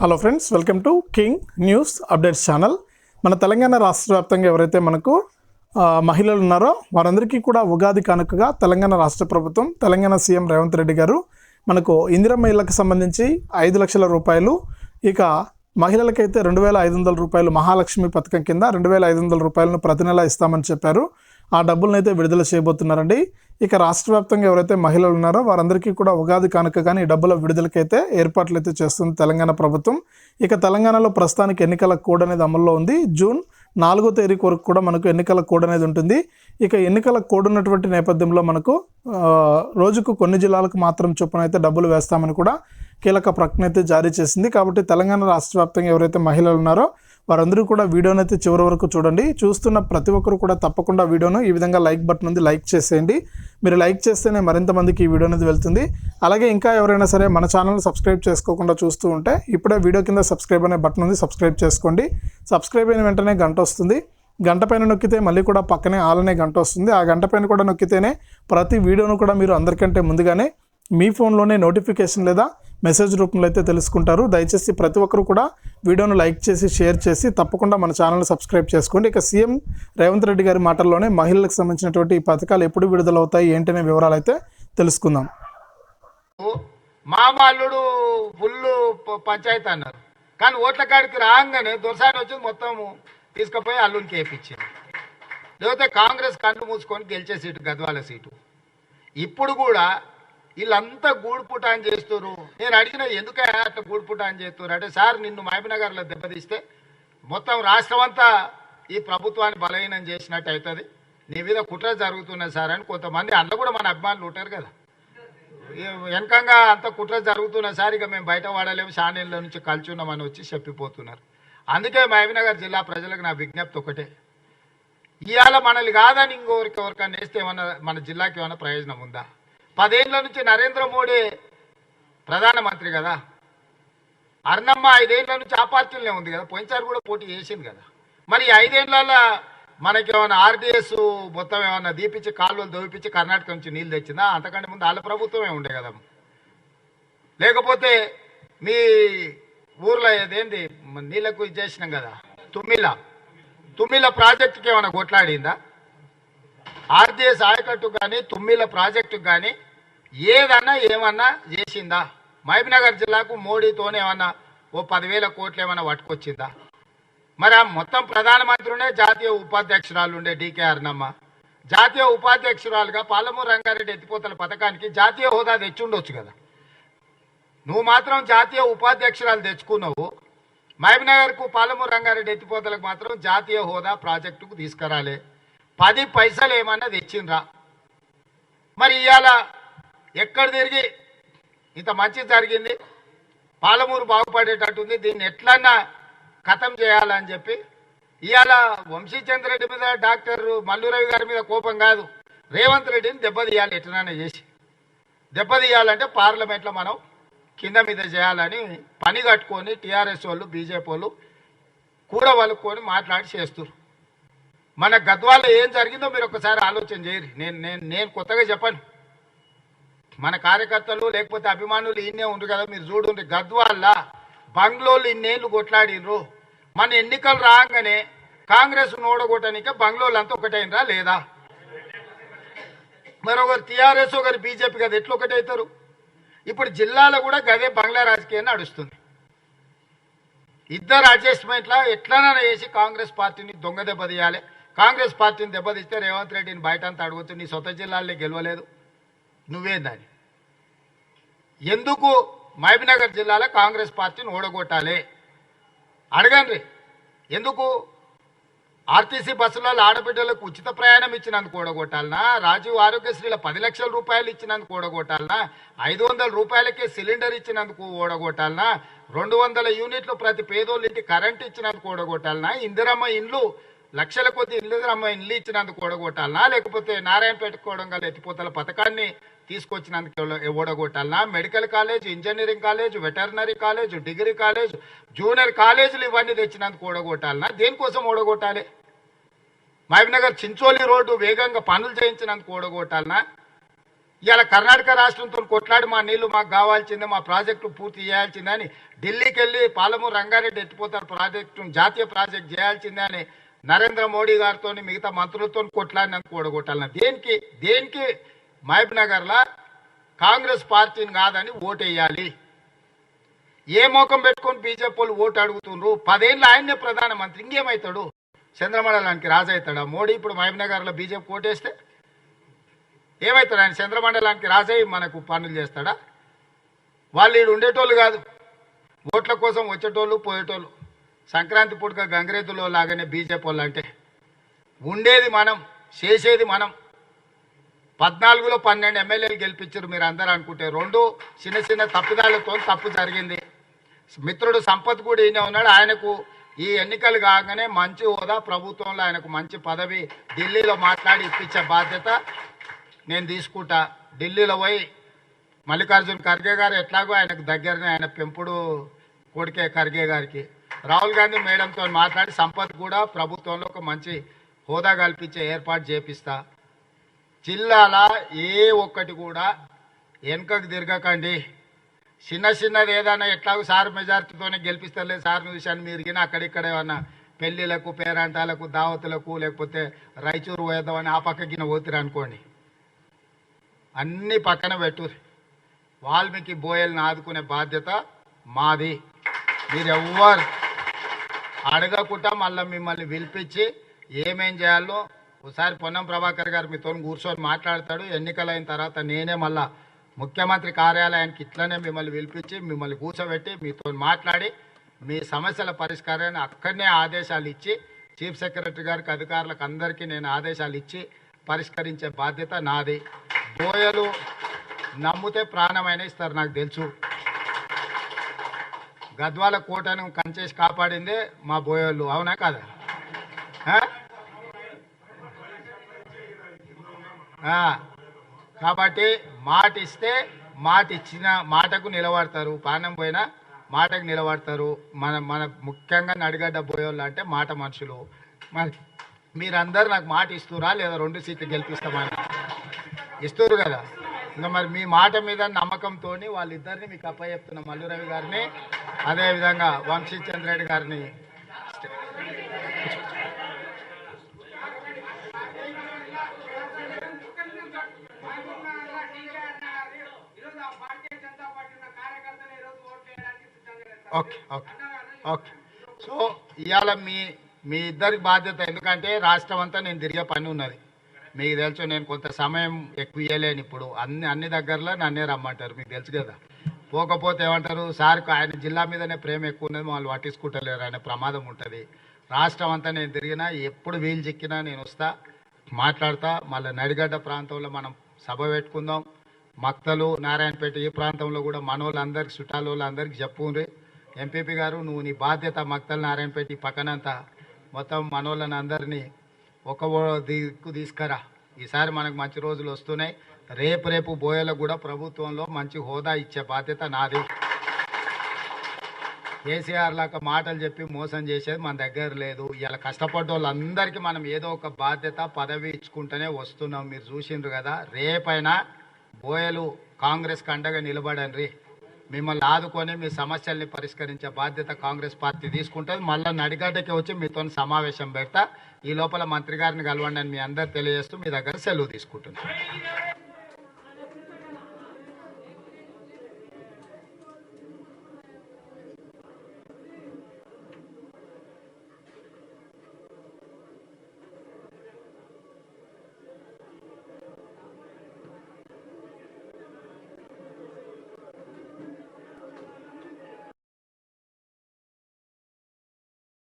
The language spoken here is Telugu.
Hello friends welcome to king news updates channel మన తెలంగాణ రాష్ట్ర వ్యాప్తంగా ఎవరైతే మనకు మహిళలు ఉన్నారో వారందరికీ కూడా ఉగాది కానుకగా తెలంగాణ రాష్ట్ర ప్రభుత్వం తెలంగాణ సీఎం రేవంత్ రెడ్డి గారు మనకు ఇందిరమ్మ ఇళ్ళకు సంబంధించి ఐదు లక్షల రూపాయలు ఇక మహిళలకైతే రెండు వేల ఐదు వందల రూపాయలు మహాలక్ష్మి పథకం కింద రెండు వేల ఐదు వందల రూపాయలను ప్రతి నెల ఇస్తామని చెప్పారు. ఆ డబ్బులను అయితే విడుదల చేయబోతున్నారండి. ఇక రాష్ట్ర వ్యాప్తంగా ఎవరైతే మహిళలు ఉన్నారో వారందరికీ కూడా ఉగాది కానుక కానీ డబ్బుల విడుదలకైతే ఏర్పాట్లు అయితే చేస్తుంది తెలంగాణ ప్రభుత్వం. ఇక తెలంగాణలో ప్రస్తుతానికి ఎన్నికల కోడ్ అనేది అమల్లో ఉంది. జూన్ నాలుగో తేదీ వరకు కూడా మనకు ఎన్నికల కోడ్ అనేది ఉంటుంది. ఇక ఎన్నికల కోడ్ ఉన్నటువంటి నేపథ్యంలో మనకు రోజుకు కొన్ని జిల్లాలకు మాత్రం చొప్పున అయితే డబ్బులు వేస్తామని కూడా కీలక ప్రకటన అయితే జారీ చేసింది. కాబట్టి తెలంగాణ రాష్ట్ర వ్యాప్తంగా ఎవరైతే మహిళలు ఉన్నారో వారందరూ కూడా వీడియోని అయితే చివరి వరకు చూడండి. చూస్తున్న ప్రతి ఒక్కరు కూడా తప్పకుండా వీడియోను ఈ విధంగా లైక్ బటన్ ఉంది లైక్ చేసేయండి. మీరు లైక్ చేస్తేనే మరింత మందికి ఈ వీడియో అనేది వెళ్తుంది. అలాగే ఇంకా ఎవరైనా సరే మన ఛానల్ సబ్స్క్రైబ్ చేసుకోకుండా చూస్తూ ఉంటే ఇప్పుడే వీడియో కింద సబ్స్క్రైబ్ అనే బటన్ ఉంది సబ్స్క్రైబ్ చేసుకోండి. సబ్స్క్రైబ్ అయిన వెంటనే గంట వస్తుంది. గంట పైన నొక్కితే మళ్ళీ కూడా పక్కనే ఆల్ అనే గంట వస్తుంది. ఆ గంట పైన కూడా నొక్కితేనే ప్రతి వీడియోను కూడా మీరు అందరికంటే ముందుగానే మీ ఫోన్లోనే నోటిఫికేషన్ లేదా మెసేజ్ రూపంలో అయితే తెలుసుకుంటారు. దయచేసి ప్రతి ఒక్కరు కూడా వీడియోను లైక్ చేసి షేర్ చేసి తప్పకుండా మన ఛానల్ సబ్స్క్రైబ్ చేసుకోండి. ఇక సీఎం రేవంత్ రెడ్డి గారి మాటల్లోనే మహిళలకు సంబంధించినటువంటి ఈ పథకాలు ఎప్పుడు విడుదలవుతాయి ఏంటనే వివరాలు అయితే తెలుసుకుందాం. మా అల్లుడు ఫుల్ ప- పంచాయతీ అన్నారు. కానీ ఓట్ల కాడికి రాగానే దొరసాని వచ్చి మొత్తం తీసుకుపోయి అల్లునికి వేయించింది లేకపోతే కాంగ్రెస్ కన్ను మూసుకొని గెలిచే సీటు గద్వాల సీటు. ఇప్పుడు కూడా వీళ్ళంతా గూడుపుటాన్ చేస్తున్నారు నేను అడిగిన ఎందుకే అట్లా గూడుపుటాన్ చేస్తున్నారు అంటే సార్ నిన్ను మహబూబ్నగర్లో దెబ్బతీస్తే మొత్తం రాష్ట్రం అంతా ఈ ప్రభుత్వాన్ని బలహీనం చేసినట్టు అవుతుంది. నీ మీద కుట్ర జరుగుతున్నాయి సార్ అని కొంతమంది అందులో కూడా మన అభిమానులు ఉంటారు కదా. వెనకంగా అంత కుట్ర జరుగుతున్న సార్ ఇక మేము బయట వాడలేము షానీళ్ళ నుంచి కలుచున్నామని వచ్చి చెప్పిపోతున్నారు. అందుకే మహబీనగర్ జిల్లా ప్రజలకు నా విజ్ఞప్తి ఒకటే. ఇవాళ మనల్ని కాదని ఇంకోరికి ఎవరికైనా వేస్తే ఏమన్నా మన జిల్లాకి ఏమైనా ప్రయోజనం ఉందా? పదేళ్ళ నుంచి నరేంద్ర మోడీ ప్రధానమంత్రి కదా. అర్ణమ్మ ఐదేళ్ళ నుంచి ఆ పార్టీలోనే ఉంది కదా. పోయినసారి కూడా పోటీ చేసింది కదా. మరి ఈ ఐదేళ్ళలో మనకి ఏమైనా ఆర్డీఎస్ మొత్తం ఏమైనా దీపించి కాలువలు దోపించి కర్ణాటక నుంచి నీళ్ళు తెచ్చిందా? అంతకంటే ముందు వాళ్ళ ప్రభుత్వమే ఉండే కదా. లేకపోతే మీ ఊర్లో ఏదేంటి నీళ్ళకు నీళ్ళకు ఇది చేసినాం కదా. తుమ్మిల. తుమ్మిల ప్రాజెక్టుకి ఏమైనా కొట్లాడిందా? ఆర్డీఎస్ ఆయకట్టు కానీ తుమ్మిల ప్రాజెక్టుకు కానీ ఏదన్నా ఏమన్నా చేసిందా? మహబూబ్నగర్ జిల్లాకు మోడీతోనే ఏమన్నా ఓ పదివేల కోట్లు ఏమన్నా పట్టుకొచ్చిందా? మరి ఆ మొత్తం ప్రధానమంత్రినే జాతీయ ఉపాధ్యక్షురాలు ఉండే డీకే అర్ణమ్మ. జాతీయ ఉపాధ్యక్షురాలుగా పాలమూరు రంగారెడ్డి ఎత్తిపోతల పథకానికి జాతీయ హోదా తెచ్చుండొచ్చు కదా. నువ్వు మాత్రం జాతీయ ఉపాధ్యక్షురాలు తెచ్చుకున్నావు. మహబూబ్నగర్కు పాలమూరు రంగారెడ్డి ఎత్తిపోతలకు మాత్రం జాతీయ హోదా ప్రాజెక్టుకు తీసుకురాలే. పది పైసలు ఏమన్నా తెచ్చిండ్రా. మరి ఇవాళ ఎక్కడ తిరిగి ఇంత మంచి జరిగింది? పాలమూరు బాగుపడేటట్టుంది దీన్ని ఎట్లన్నా ఖతం చేయాలని చెప్పి. ఇవాళ వంశీచంద్రెడ్డి మీద డాక్టర్ మల్లురవి గారి మీద కోపం కాదు. రేవంత్ రెడ్డిని దెబ్బతీయాలి ఎట్లనైనా చేసి. దెబ్బతీయాలంటే పార్లమెంట్లో మనం కింద మీద చేయాలని పని కట్టుకొని టీఆర్ఎస్ వాళ్ళు బీజేపీ వాళ్ళు కూడా వలుక్కొని మాట్లాడి చేస్తారు మన గద్వాల్లో ఏం జరిగిందో మీరు ఒకసారి ఆలోచన చేయరు. నేను నేను నేను కొత్తగా చెప్పను. మన కార్యకర్తలు లేకపోతే అభిమానులు ఈయనే ఉండు కదా మీరు చూడండి గద్వాల్ల బంగ్లోలు ఇన్నేళ్ళు కొట్లాడినరు మన ఎన్నికలు రాగానే కాంగ్రెస్ ఓడగొట్టడానికి బంగ్లోలు అంతా ఒకటైనరా లేదా? మరొకరు టీఆర్ఎస్ ఒకరు బీజేపీ కదా ఎట్లా ఒకటవుతారు ఇప్పుడు జిల్లాలో కూడా గదే బంగ్లా రాజకీయం నడుస్తుంది. ఇద్దరు అడ్జస్ట్మెంట్లా ఎట్లనైనా చేసి కాంగ్రెస్ పార్టీని దొంగ దెబ్బతీయాలి కాంగ్రెస్ పార్టీని దెబ్బతీస్తే రేవంత్ రెడ్డిని బయట అంతా అడుగుతుంది నీ సొంత జిల్లాల్లో గెలవలేదు. నువ్వేందని? ఎందుకు మహబీనగర్ జిల్లాలో కాంగ్రెస్ పార్టీని ఓడగొట్టాలి అడగండి. ఎందుకు? ఆర్టీసీ బస్సులలో ఆడబిడ్డలకు ఉచిత ప్రయాణం ఇచ్చినందుకు ఓడగొట్టాలనా రాజీవ్ ఆరోగ్యశ్రీల పది లక్షల రూపాయలు ఇచ్చినందుకు ఓడగొట్టాలనా ఐదు వందల రూపాయలకే సిలిండర్ ఇచ్చినందుకు ఓడగొట్టాలనా రెండు వందల యూనిట్లు ప్రతి పేదోళ్ళ కరెంట్ ఇచ్చినందుకు ఓడగొట్టాలనా ఇందిరమ్మ ఇండ్లు లక్షల కొద్ది అమ్మాయి నిల్వ ఇచ్చినందుకు ఓడగొట్టాలనా? లేకపోతే నారాయణపేట కోడంగల్ ఎత్తిపోతల పథకాన్ని తీసుకొచ్చినందుకు ఓడగొట్టాలనా? Medical college engineering college veterinary college degree college junior కాలేజీలు ఇవన్నీ తెచ్చినందుకు ఓడగొట్టాలనా? దేనికోసం ఓడగొట్టాలి? మహబీనగర్ చించోలి రోడ్డు వేగంగా పనులు చేయించినందుకు ఓడగొట్టాలనా? ఇవాళ కర్ణాటక రాష్ట్రంతో కొట్లాడి మా నీళ్ళు మాకు కావాల్సిందే మా ప్రాజెక్టు పూర్తి చేయాల్సిందని అని ఢిల్లీకి వెళ్ళి పాలమూరు రంగారెడ్డి ఎత్తిపోతారు ప్రాజెక్టు జాతీయ ప్రాజెక్ట్ చేయాల్సిందే అని నరేంద్ర మోడీ గారితో మిగతా మంత్రులతో కొట్లాడినందుకు ఓడగొట్టాలని దేనికి? దేనికి? మహబూబ్ నగర్లో కాంగ్రెస్ పార్టీని కాదని ఓటేయాలి. ఏ మోకం పెట్టుకొని బీజేపీ వాళ్ళు ఓటు అడుగుతుండ్రు? పదేళ్ళు ఆయన్నే ప్రధానమంత్రి ఇంకేమవుతాడు చంద్రమండలానికి రాజవుతాడా మోడీ ఇప్పుడు మహబూబ్ నగర్లో బీజేపీ ఓటేస్తే ఏమవుతాడు ఆయన? చంద్రమండలానికి రాజయ్య మనకు పనులు చేస్తాడా? వాళ్ళు ఈడు ఉండేటోళ్ళు కాదు. ఓట్ల కోసం వచ్చేటోళ్ళు పోయేటోళ్ళు. సంక్రాంతి పుట్టుక గంగరేతులో లాగానే బీజేపీ వాళ్ళు అంటే ఉండేది మనం చేసేది మనం. పద్నాలుగులో పన్నెండు ఎమ్మెల్యేలు గెలిపించారు మీరు అందరూ అనుకుంటే రెండు చిన్న చిన్న తప్పిదాలతో తప్పు జరిగింది. మిత్రుడు సంపత్ కూడా ఈయన ఉన్నాడు. ఆయనకు ఈ ఎన్నికలు కాగానే మంచి హోదా ప్రభుత్వంలో ఆయనకు మంచి పదవి ఢిల్లీలో మాట్లాడి ఇప్పించే బాధ్యత నేను తీసుకుంటా. ఢిల్లీలో పోయి మల్లికార్జున్ ఖర్గే గారు ఎట్లాగో ఆయనకు దగ్గరనే ఆయన పెంపుడు కొడుకే ఖర్గే గారికి. రాహుల్ గాంధీ మేడంతో మాట్లాడి సంపత్ కూడా ప్రభుత్వంలో ఒక మంచి హోదా కల్పించే ఏర్పాటు చేపిస్తా. జిల్లాల ఏ ఒక్కటి కూడా వెనుకకు తిరగకండి. చిన్న చిన్నది ఏదైనా ఎట్లాగో సార్ మెజార్టీతోనే గెలిపిస్తారులే సార్ విషయాన్ని మీరు గిన అక్కడిక్కడ ఏమన్నా పెళ్ళిలకు పేరంటాలకు దావతులకు లేకపోతే రాయచూరు పోయేద్దామని ఆ పక్క గిన పోతురు అనుకోండి. అన్ని పక్కన పెట్టు వాల్మీకి బోయల్ని ఆదుకునే బాధ్యత మాది. మీరెవ్వరు అడగకుండా మళ్ళీ మిమ్మల్ని పిలిపించి ఏమేం చేయాలో ఒకసారి పొన్నం ప్రభాకర్ గారు మీతో కూర్చొని మాట్లాడతాడు. ఎన్నికలైన తర్వాత నేనే మళ్ళా ముఖ్యమంత్రి కార్యాలయానికి ఇట్లనే మిమ్మల్ని పిలిపించి మిమ్మల్ని కూర్చోబెట్టి మీతో మాట్లాడి మీ సమస్యల పరిష్కారాన్ని అక్కడనే ఆదేశాలు ఇచ్చి చీఫ్ సెక్రటరీ గారికి అధికారులకు అందరికీ నేను ఆదేశాలు ఇచ్చి పరిష్కరించే బాధ్యత నాది. బోయలు నమ్మితే ప్రాణమైన ఇస్తారు నాకు తెలుసు. గద్వాల కోటను కంచేసి కాపాడిందే మా బోయోళ్ళు. అవునా కాదా? కాబట్టి మాట ఇస్తే మాట ఇచ్చిన మాటకు నిలబడతారు. ప్రాణం పోయినా మాటకు నిలబడతారు. మన మన ముఖ్యంగా నడిగడ్డ బోయోళ్ళు అంటే మాట మనుషులు. మరి మీరందరూ నాకు మాట ఇస్తురా లేదా రెండు సీట్లు గెలిపిస్తామని? ఇస్తురు కదా? ఇంకా మరి మీ మాట మీద నమ్మకంతో వాళ్ళిద్దరిని మీకు అప్పచెప్తున్న మల్లు రవి గారిని అదేవిధంగా వంశీచంద్ర రెడ్డి గారిని. Okay okay okay. సో ఇవాళ మీ మీ ఇద్దరికి బాధ్యత ఎందుకంటే రాష్ట్రం అంతా నేను తిరిగే పని ఉన్నది. మీకు తెలుసు నేను కొంత సమయం ఎక్కువ ఇవ్వలేను ఇప్పుడు. అన్ని అన్ని దగ్గరలో నన్నే రమ్మంటారు మీకు తెలుసు కదా. పోకపోతే ఏమంటారు సార్కు ఆయన జిల్లా మీదనే ప్రేమ ఎక్కువ ఉన్నది వాళ్ళు పట్టించుకుంటలేరు ఆయన ప్రమాదం ఉంటుంది. రాష్ట్రం అంతా నేను తిరిగినా ఎప్పుడు వీలు చిక్కినా నేను వస్తా మాట్లాడతా. మళ్ళీ నడిగడ్డ ప్రాంతంలో మనం సభ పెట్టుకుందాం. మక్తలు నారాయణపేట ఈ ప్రాంతంలో కూడా మనోళ్ళందరికి చుట్టాలోళ్ళందరికీ చెప్పుండ్రి. ఎంపీపీ గారు నువ్వు నీ బాధ్యత మక్తలు నారాయణపేట ఈ పక్కనంతా. మొత్తం మనోళ్ళని అందరినీ ఒక దిక్కు తీసుకురా. ఈసారి మనకు మంచి రోజులు వస్తున్నాయి. రేపు రేపు బోయలకు కూడా ప్రభుత్వంలో మంచి హోదా ఇచ్చే బాధ్యత నాది. కేసీఆర్ లాగా మాటలు చెప్పి మోసం చేసేది మన దగ్గర లేదు. ఇలా కష్టపడ్డ వాళ్ళందరికీ మనం ఏదో ఒక బాధ్యత పదవి ఇచ్చుకుంటూనే వస్తున్నాం. మీరు చూసిండ్రు కదా రేపైనా బోయలు కాంగ్రెస్ కండగా నిలబడండి. మిమ్మల్ని ఆదుకొని మీ సమస్యల్ని పరిష్కరించే బాధ్యత కాంగ్రెస్ పార్టీ తీసుకుంటుంది. మళ్ళీ నడిగడ్డకి వచ్చి మీతో సమావేశం పెడతా. ఈ లోపల మంత్రి గారిని కలవండి అని మీ అందరు తెలియజేస్తూ మీ దగ్గర సెలవు తీసుకుంటున్నాను.